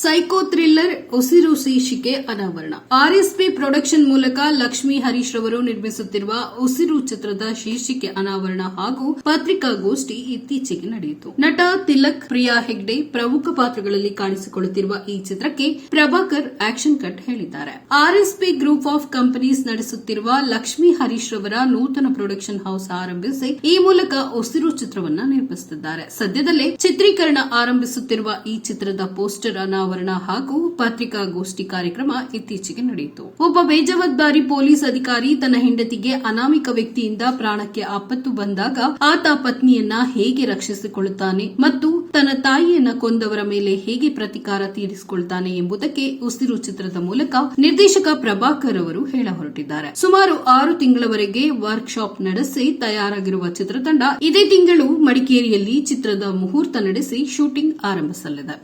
Psycho thriller ಉಸಿರು ಶೀರ್ಷಿಕೆ ಅನಾವರಣ. ಆರ್ಎಸ್ಪಿ ಪ್ರೊಡಕ್ಷನ್ ಮೂಲಕ ಲಕ್ಷ್ಮೀ ಹರೀಶ್ ರವರು ನಿರ್ಮಿಸುತ್ತಿರುವ ಉಸಿರು ಚಿತ್ರದ ಶೀರ್ಷಿಕೆ ಅನಾವರಣ ಹಾಗೂ ಪತ್ರಿಕಾಗೋಷ್ಠಿ ಇತ್ತೀಚೆಗೆ ನಡೆಯಿತು. ನಟ ತಿಲಕ್ ಪ್ರಿಯಾ ಹೆಗ್ಡೆ ಪ್ರಮುಖ ಪಾತ್ರಗಳಲ್ಲಿ ಕಾಣಿಸಿಕೊಳ್ಳುತ್ತಿರುವ ಈ ಚಿತ್ರಕ್ಕೆ ಪ್ರಭಾಕರ್ ಆಕ್ಷನ್ ಕಟ್ ಹೇಳಿದ್ದಾರೆ. ಆರ್ಎಸ್ಪಿ ಗ್ರೂಪ್ ಆಫ್ ಕಂಪನೀಸ್ ನಡೆಸುತ್ತಿರುವ ಲಕ್ಷ್ಮೀ ಹರೀಶ್ ರವರ ನೂತನ ಪ್ರೊಡಕ್ಷನ್ ಹೌಸ್ ಆರಂಭಿಸಿ ಈ ಮೂಲಕ ಉಸಿರು ಚಿತ್ರವನ್ನ ನಿರ್ಮಿಸುತ್ತಿದ್ದಾರೆ. ಸದ್ಯದಲ್ಲೇ ಚಿತ್ರೀಕರಣ ಆರಂಭಿಸುತ್ತಿರುವ ಈ ಚಿತ್ರದ ಪೋಸ್ಟರ್ ಅನಾವರಣ ಹಾಗೂ ಪತ್ರಿಕಾಗೋಷ್ಠಿ ಕಾರ್ಯಕ್ರಮ ಇತ್ತೀಚೆಗೆ ನಡೆಯಿತು. ಒಬ್ಬ ಬೇಜವಾಬ್ದಾರಿ ಪೊಲೀಸ್ ಅಧಿಕಾರಿ ತನ್ನ ಹೆಂಡತಿಗೆ ಅನಾಮಿಕ ವ್ಯಕ್ತಿಯಿಂದ ಪ್ರಾಣಕ್ಕೆ ಆಪತ್ತು ಬಂದಾಗ ಆತ ಪತ್ನಿಯನ್ನ ಹೇಗೆ ರಕ್ಷಿಸಿಕೊಳ್ಳುತ್ತಾನೆ ಮತ್ತು ತನ್ನ ತಾಯಿಯನ್ನ ಕೊಂದವರ ಮೇಲೆ ಹೇಗೆ ಪ್ರತಿಕಾರ ತೀರಿಸಿಕೊಳ್ತಾನೆ ಎಂಬುದಕ್ಕೆ ಉಸಿರು ಚಿತ್ರದ ಮೂಲಕ ನಿರ್ದೇಶಕ ಪ್ರಭಾಕರ್ ಅವರು ಹೇಳ ಹೊರಟಿದ್ದಾರೆ. ಸುಮಾರು ಆರು ತಿಂಗಳವರೆಗೆ ವರ್ಕ್ ಶಾಪ್ ನಡೆಸಿ ತಯಾರಾಗಿರುವ ಚಿತ್ರತಂಡ ಇದೇ ತಿಂಗಳು ಮಡಿಕೇರಿಯಲ್ಲಿ ಚಿತ್ರದ ಮುಹೂರ್ತ ನಡೆಸಿ ಶೂಟಿಂಗ್ ಆರಂಭಿಸಲಿದೆ.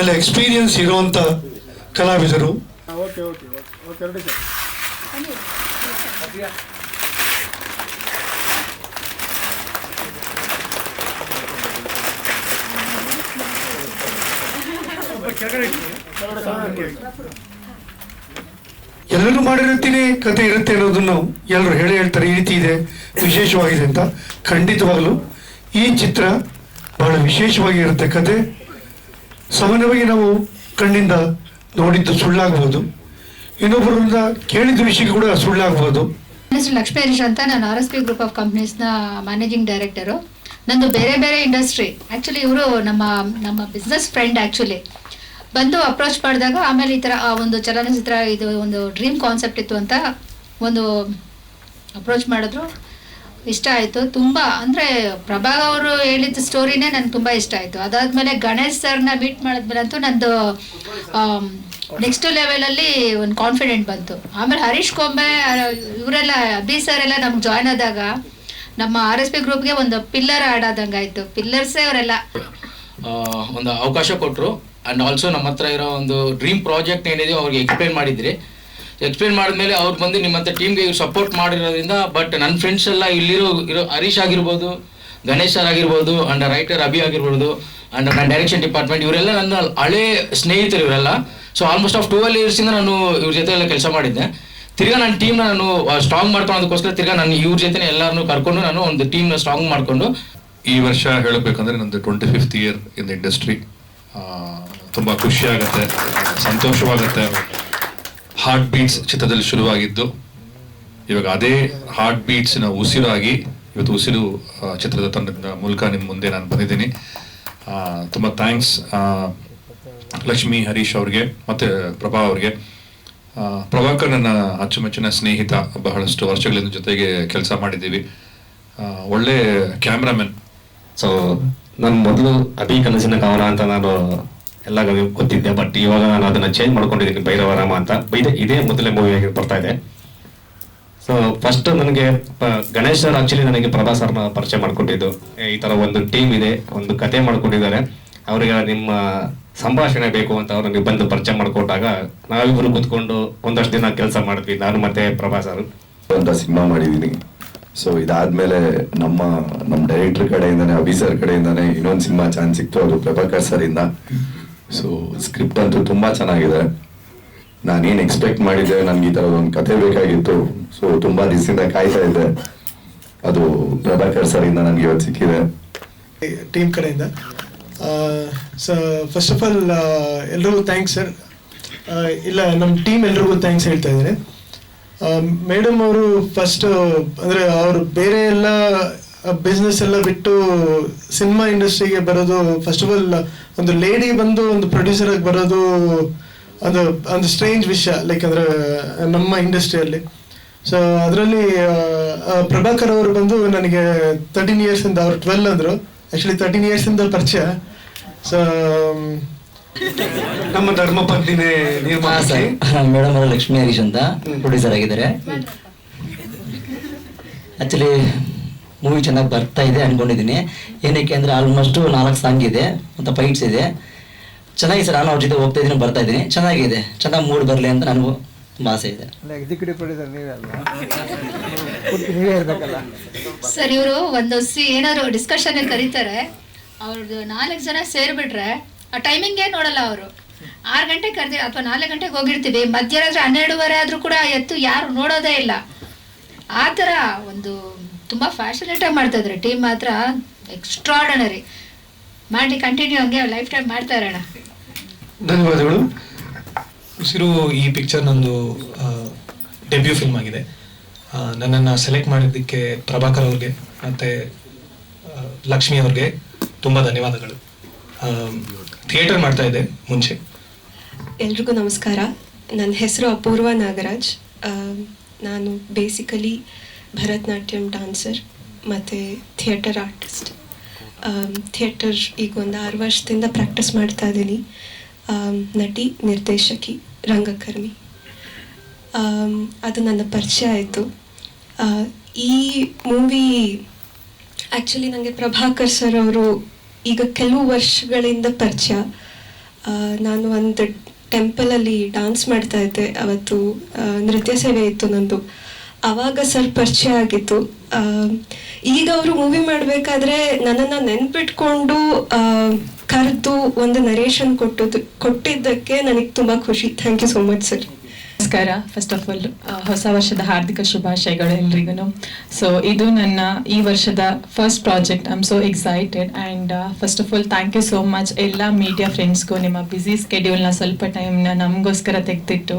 ಎಲ್ಲ ಎಕ್ಸ್ಪೀರಿಯನ್ಸ್ ಇರುವಂತ ಕಲಾವಿದರು. ಎಲ್ಲರೂ ಮಾಡಿರುತ್ತೀನಿ ಕತೆ ಇರುತ್ತೆ ಅನ್ನೋದನ್ನು ಎಲ್ಲರೂ ಹೇಳಿ ಹೇಳ್ತಾರೆ, ಈ ರೀತಿ ಇದೆ, ವಿಶೇಷವಾಗಿದೆ ಅಂತ ಖಂಡಿತವಾಗಲೂ ಈ ಚಿತ್ರ ಬಹಳ ವಿಶೇಷವಾಗಿ ಇರುತ್ತೆ ಕತೆ ಸಾಮಾನ್ಯವಾಗಿ ನಾವು ಕಣ್ಣಿಂದ ನೋಡಿದ್ದು ಸುಳ್ಳಾಗಬಹುದು ಇನ್ನೊಬ್ಬರಿಂದ ಕೇಳಿದ ವಿಷಯ ಕೂಡ ಸುಳ್ಳಾಗಬಹುದು ಲಕ್ಷ್ಮೀ ಹರೀಶ್ ಅಂತ ನಾನು R S P group of ಕಂಪ್ನೀಸ್ನ managing director ನಂದು ಬೇರೆ ಬೇರೆ ಇಂಡಸ್ಟ್ರಿ ಆ್ಯಕ್ಚುಲಿ ಇವರು ನಮ್ಮ ನಮ್ಮ ಬಿಸ್ನೆಸ್ ಫ್ರೆಂಡ್ ಆ್ಯಕ್ಚುಲಿ ಬಂದು ಅಪ್ರೋಚ್ ಮಾಡಿದಾಗ ಆಮೇಲೆ ಈ ಥರ ಆ ಒಂದು ಚಲನಚಿತ್ರ ಇದು ಒಂದು ಡ್ರೀಮ್ ಕಾನ್ಸೆಪ್ಟ್ ಇತ್ತು ಅಂತ ಒಂದು ಅಪ್ರೋಚ್ ಮಾಡಿದ್ರು. ಇಷ್ಟ ಆಯಿತು. ತುಂಬ, ಅಂದರೆ ಪ್ರಭಾ ಅವರು ಹೇಳಿದ ಸ್ಟೋರಿನೇ ನನಗೆ ತುಂಬ ಇಷ್ಟ ಆಯಿತು. ಅದಾದಮೇಲೆ ಗಣೇಶ್ ಸರ್ನ ಮೀಟ್ ಮಾಡಿದ್ಮೇಲೆ ಅಂತೂ ನಂದು ನೆಕ್ಸ್ಟ್ ಲೆವೆಲಲ್ಲಿ ಒಂದು ಕಾನ್ಫಿಡೆಂಟ್ ಬಂತು. ಆಮೇಲೆ ಹರೀಶ್ ಕೊಂಬೆ, ಇವರೆಲ್ಲ, ಅಭಿ ಸರ್ ಎಲ್ಲ ನಮ್ಗೆ ಜಾಯ್ನ್ ಆದಾಗ ನಮ್ಮ ಆರ್ ಎಸ್ ಪಿ ಗ್ರೂಪ್ಗೆ ಒಂದು ಪಿಲ್ಲರ್ ಆಡ್ ಆದಂಗೆ ಆಯಿತು ಪಿಲ್ಲರ್ಸೇ ಅವರೆಲ್ಲ ಒಂದು ಅವಕಾಶ ಕೊಟ್ಟರು ಆ್ಯಂಡ್ ಆಲ್ಸೋ ನಮ್ಮ ಹತ್ರ ಇರೋ ಒಂದು ಡ್ರೀಮ್ ಪ್ರಾಜೆಕ್ಟ್ ಏನಿದೆಯೋ ಅವ್ರಿಗೆ ಎಕ್ಸ್ಪ್ಲೇನ್ ಮಾಡಿದ್ರಿ. ಎಕ್ಸ್ಪ್ಲೇನ್ ಮಾಡಿದ್ಮೇಲೆ ಅವ್ರು ಬಂದು ನಿಮ್ಮ ಹತ್ರ ಟೀಮ್ಗೆ ಸಪೋರ್ಟ್ ಮಾಡಿರೋದ್ರಿಂದ ಬಟ್ ನನ್ನ ಫ್ರೆಂಡ್ಸ್ ಎಲ್ಲ ಇಲ್ಲಿರೋ, ಇರೋ ಹರೀಶ್ ಆಗಿರ್ಬೋದು, ಗಣೇಶ್ ಸರ್ ಆಗಿರ್ಬೋದು ಅಂಡ್ ರೈಟರ್ ಅಭಿ ಆಗಿರ್ಬೋದು ಅಂಡ್ ನನ್ನ ಡೈರೆಕ್ಷನ್ ಡಿಪಾರ್ಟ್ಮೆಂಟ್ ಇವರೆಲ್ಲ ನನ್ನ ಹಳೆ ಸ್ನೇಹಿತರು ಇವರೆಲ್ಲ. ಸೊ ಆಲ್ಮೋಸ್ಟ್ ಆಫ್ ಟ್ವೆಲ್ ಇಯರ್ಸಿಂದ ನಾನು ಇವ್ರ ಜೊತೆ ಎಲ್ಲ ಕೆಲಸ ಮಾಡಿದ್ದೆ. ತಿರ್ಗಾ ನನ್ನ ಟೀಮ್ನ ನಾನು ಸ್ಟ್ರಾಂಗ್ ಮಾಡ್ಕೊಳ್ಳೋದಕ್ಕೋಸ್ಕರ ತಿರ್ಗಾ ನಾನು ಇವ್ರ ಜೊತೆ ಎಲ್ಲರನ್ನೂ ಕರ್ಕೊಂಡು ನಾನು ಒಂದು ಟೀಮ್ನ ಸ್ಟ್ರಾಂಗ್ ಮಾಡಿಕೊಂಡು. ಈ ವರ್ಷ ಹೇಳಬೇಕಂದ್ರೆ ನಂದು twenty fifth year in industry ತುಂಬ ಖುಷಿಯಾಗುತ್ತೆ ಸಂತೋಷವಾಗತ್ತೆ. ಹಾರ್ಟ್ ಬೀಟ್ಸ್ ಚಿತ್ರದಲ್ಲಿ ಶುರುವಾಗಿದ್ದು, ಇವಾಗ ಅದೇ ಹಾರ್ಟ್ ಬೀಟ್ಸ್ನ ಉಸಿರಾಗಿ, ಇವತ್ತು ಉಸಿರು ಚಿತ್ರದ ತಂಡದ ಮೂಲಕ ನಿಮ್ಮ ಮುಂದೆ ನಾನು ಬಂದಿದ್ದೀನಿ. ತುಂಬ ಥ್ಯಾಂಕ್ಸ್ ಲಕ್ಷ್ಮಿ, ಹರೀಶ್ ಅವ್ರಿಗೆ, ಮತ್ತು ಪ್ರಭಾ ಅವ್ರಿಗೆ. ಪ್ರಭಾಕರ್ ನನ್ನ ಅಚ್ಚುಮೆಚ್ಚಿನ ಸ್ನೇಹಿತ ಬಹಳಷ್ಟು ವರ್ಷಗಳಿಂದ ಜೊತೆಗೆ ಕೆಲಸ ಮಾಡಿದ್ದೀವಿ. ಒಳ್ಳೆ ಕ್ಯಾಮ್ರಾಮನ್ ಸೊ ನನ್ನ ಮೊದಲು ಅಭಿ ಕನಸಿನ ಕವನ ಅಂತ ನಾನು ಎಲ್ಲ ಗೊತ್ತಿದ್ದೆ ಬಟ್ ಇವಾಗ ನಾನು ಅದನ್ನ ಚೇಂಜ್ ಮಾಡ್ಕೊಂಡಿದ್ದೀನಿ ಭೈರವರಾಮ ಅಂತ. ಇದೇ ಇದೇ ಮೊದಲೇ ಮೂವಿ ಬರ್ತಾ ಇದೆ. ಸೊ ಫಸ್ಟ್ ನನಗೆ ಗಣೇಶ್ ಸರ್ ಆಕ್ಚುಲಿ ನನಗೆ ಪ್ರಭಾ ಸರ್ನ ಪರಿಚಯ ಮಾಡ್ಕೊಟ್ಟಿದ್ದು ಈ ತರ ಒಂದು ಟೀಮ್ ಇದೆ, ಒಂದು ಕತೆ ಮಾಡ್ಕೊಂಡಿದ್ದಾರೆ. ಅವರಿಗೆ ನಿಮ್ಮ ಸಂಭಾಷಣೆ ಬೇಕು ಅಂತ ಅವ್ರು ನನಗೆ ಬಂದು ಪರಿಚಯ ಮಾಡ್ಕೊಟ್ಟಾಗ ನಾವಿಬ್ಬರು ಕೂತ್ಕೊಂಡು ಒಂದಷ್ಟು ದಿನ ಕೆಲಸ ಮಾಡಿದ್ವಿ. ನಾನು ಮತ್ತೆ ಪ್ರಭಾ ಸರ್. ಅಂತ ಸಿನಿಮಾ ಮಾಡಿದ್ದೀನಿ. ಸೊ ಇದಾದ್ಮೇಲೆ ನಮ್ಮ ನಮ್ಮ ಡೈರೆಕ್ಟರ್ ಕಡೆಯಿಂದಾನೆ, ಅಭಿ ಸರ್ ಕಡೆಯಿಂದಾನೆ ಇನ್ನೊಂದು ಸಿನಿಮಾ ಚಾನ್ಸ್ ಸಿಕ್ತು. ಅದು ಪ್ರಭಾಕರ್ ಸರ್ ಇಂದ. ಸೊ ಸ್ಕ್ರಿಪ್ಟ್ ಅಂತೂ ತುಂಬಾ ಚೆನ್ನಾಗಿದೆ. ನಾನೇನು ಎಕ್ಸ್ಪೆಕ್ಟ್ ಮಾಡಿದ್ದೆ ನನಗೆ ಈ ಥರದ ಒಂದು ಕತೆ ಬೇಕಾಗಿತ್ತು. ಸೊ ತುಂಬಾ ದಿವಸದಿಂದ ಕಾಯ್ತಾ ಇದ್ದೆ. ಅದು ಪ್ರಭಾಕರ್ ಸರ್ ಇಂದ ನನಗೆ ಇವತ್ತು ಸಿಕ್ಕಿದೆ. ಟೀಮ್ ಕಡೆಯಿಂದ. ಸೊ ಫಸ್ಟ್ ಆಫ್ ಆಲ್ ಎಲ್ರಿಗೂ ಥ್ಯಾಂಕ್ಸ್ ಸರ್ ಇಲ್ಲ ನಮ್ಮ ಟೀಮ್ ಎಲ್ರಿಗೂ ಥ್ಯಾಂಕ್ಸ್ ಹೇಳ್ತಾ ಇದ್ದೀನಿ. ಮೇಡಮ್ ಅವರು ಫಸ್ಟ್ ಅಂದರೆ ಅವರು ಬೇರೆ ಎಲ್ಲ ಬಿಸ್ನೆಸ್ ಎಲ್ಲ ಬಿಟ್ಟು ಸಿನಿಮಾ ಇಂಡಸ್ಟ್ರಿಗೆ ಬರೋದು ಫಸ್ಟ್ ಆಫ್ ಆಲ್ ಒಂದು ಲೇಡಿ ಬಂದು ಒಂದು ಪ್ರೊಡ್ಯೂಸರ್ ಆಗಿ ಬರೋದು ಅದು ಒಂದು ಸ್ಟ್ರೇಂಜ್ ವಿಷಯ ಲೈಕ್ ಅಂದರೆ ನಮ್ಮ ಇಂಡಸ್ಟ್ರಿಯಲ್ಲಿ ಸೊ ಅದರಲ್ಲಿ ಪ್ರಭಾಕರ್ ಅವರು ಬಂದು ನನಗೆ ತರ್ಟೀನ್ ಇಯರ್ಸ್ ಇಂದ ಅವ್ರು ಟ್ವೆಲ್ ಅಂದರು. ಆ್ಯಕ್ಚುಲಿ ತರ್ಟೀನ್ ಇಯರ್ಸ್ ಇಂದ ಪರಿಚಯ. ಸೊ ನಮ್ಮ ಧರ್ಮ ಪತ್ನಿನೇ ಮೇಡಮ್ ಅವರು ಲಕ್ಷ್ಮೀ ಹರೀಶ್ ಅಂತ ಪ್ರೊಡ್ಯೂಸರ್ ಆಗಿದ್ದಾರೆ. ಆಕ್ಚುಲಿ ಮೂವಿ ಚೆನ್ನಾಗಿ ಬರ್ತಾ ಇದೆ ಅನ್ಕೊಂಡಿದ್ದೀನಿ. ಏನಕ್ಕೆ ಅಂದರೆ ಆಲ್ಮೋಸ್ಟು ನಾಲ್ಕು ಸಾಂಗ್ ಇದೆ ಮತ್ತು ಫೈಟ್ಸ್ ಇದೆ. ಚೆನ್ನಾಗಿದೆ ಸರ್ ನಾನು ಅವ್ರ ಜೊತೆ ಹೋಗ್ತಾ ಇದ್ದೀನಿ ಬರ್ತಾ ಇದ್ದೀನಿ ಚೆನ್ನಾಗಿದೆ. ಚೆನ್ನಾಗಿ ಮೂಡ್ ಬರಲಿ ಅಂತ ನನಗೂ ತುಂಬ ಆಸೆ ಇದೆ. ಎಕ್ಸಿಕ್ಯೂಟಿವ್ ಪ್ರೊಡ್ಯೂಸರ್ ನೀವೇ ಇರ್ಬೇಕಲ್ಲ. ಸರ್ ಇವರು ಒಂದು ಸಿ ಏನಾದ್ರು ಡಿಸ್ಕಷನ್ ಕರೀತಾರೆ. ಅವ್ರದ್ದು ನಾಲ್ಕು ಜನ ಸೇರಿಬಿಟ್ರೆ ಆ ಟೈಮಿಂಗೇ ನೋಡಲ್ಲ ಅವರು. ಆರು ಗಂಟೆಗೆ ಕರೆದಿ ಅಥವಾ ನಾಲ್ಕು ಗಂಟೆಗೆ ಹೋಗಿರ್ತೀವಿ. ಮಧ್ಯಾಹ್ನ ಹನ್ನೆರಡುವರೆ ಆದರೂ ಕೂಡ ಎತ್ತು ಯಾರು ನೋಡೋದೇ ಇಲ್ಲ. ಆ ಥರ ಒಂದು ತುಂಬ ಫ್ಯಾಷನೇಟಾಗಿ ಮಾಡ್ತಾ ಇದ್ದಾರೆ ಟೀಮ್ ಮಾತ್ರ ಎಕ್ಸ್ಟ್ರಾಡನರಿ ಮಾಡಿ ಕಂಟಿನ್ಯೂ ಹಂಗೆ ಲೈಫ್ ಟೈಮ್ ಮಾಡ್ತಾ ಇರೋಣ. ಧನ್ಯವಾದಗಳು. ಉಸಿರು ಈ ಪಿಕ್ಚರ್ ನಂದು ಡೆಬ್ಯೂ ಫಿಲ್ಮ್ ಆಗಿದೆ. ನನ್ನನ್ನು ಸೆಲೆಕ್ಟ್ ಮಾಡಿದ್ದಕ್ಕೆ ಪ್ರಭಾಕರ್ ಅವ್ರಿಗೆ ಮತ್ತು ಲಕ್ಷ್ಮಿ ಅವ್ರಿಗೆ ತುಂಬ ಧನ್ಯವಾದಗಳು. ಥಿಯೇಟರ್ ಮಾಡ್ತಾ ಇದ್ದೆ ಮುಂಚೆ. ಎಲ್ರಿಗೂ ನಮಸ್ಕಾರ. ನನ್ನ ಹೆಸರು ಅಪೂರ್ವ ನಾಗರಾಜ್. ನಾನು ಬೇಸಿಕಲಿ ಭರತನಾಟ್ಯಂ ಡಾನ್ಸರ್ ಮತ್ತು ಥಿಯೇಟರ್ ಆರ್ಟಿಸ್ಟ್. ಥಿಯೇಟರ್ ಈಗ ಒಂದು ಆರು ವರ್ಷದಿಂದ ಪ್ರಾಕ್ಟೀಸ್ ಮಾಡ್ತಾ ಇದ್ದೀನಿ ನಟಿ, ನಿರ್ದೇಶಕಿ, ರಂಗಕರ್ಮಿ. ಅದು ನನ್ನ ಪರಿಚಯ ಆಯಿತು. ಈ ಮೂವಿ ಆ್ಯಕ್ಚುಲಿ ನನಗೆ ಪ್ರಭಾಕರ್ ಸರ್ ಅವರು ಈಗ ಕೆಲವು ವರ್ಷಗಳಿಂದ ಪರಿಚಯ. ನಾನು ಒಂದು ಟೆಂಪಲಲ್ಲಿ ಡಾನ್ಸ್ ಮಾಡ್ತಾ ಇದ್ದೆ. ಅವತ್ತು ನೃತ್ಯ ಸೇವೆ ಇತ್ತು ನಂದು. ಆವಾಗ ಸರ್ ಪರಿಚಯ ಆಗಿತ್ತು ಈಗ ಅವರು ಮೂವಿ ಮಾಡಬೇಕಾದ್ರೆ ನನ್ನನ್ನು ನೆನ್ಪಿಟ್ಕೊಂಡು ಕರೆದು ಒಂದು ನರೇಷನ್ ಕೊಟ್ಟದ್ದು, ಕೊಟ್ಟಿದ್ದಕ್ಕೆ ನನಗೆ ತುಂಬ ಖುಷಿ. Thank you so much sir ನಮಸ್ಕಾರ. ಫಸ್ಟ್ ಆಫ್ ಆಲ್ ಹೊಸ ವರ್ಷದ ಹಾರ್ದಿಕ ಶುಭಾಶಯಗಳು ಎಲ್ರಿಗೂ ಸೊ ಇದು ನನ್ನ ಈ ವರ್ಷದ first project I am so excited and first of all thank you so much ಎಲ್ಲ ಮೀಡಿಯಾ ಫ್ರೆಂಡ್ಸ್ಗೂ ನಿಮ್ಮ ಬ್ಯುಸಿ ಸ್ಕೆಡ್ಯೂಲ್ನ ಸ್ವಲ್ಪ ಟೈಮ್ನ ನಮಗೋಸ್ಕರ ತೆಗೆದಿಟ್ಟು.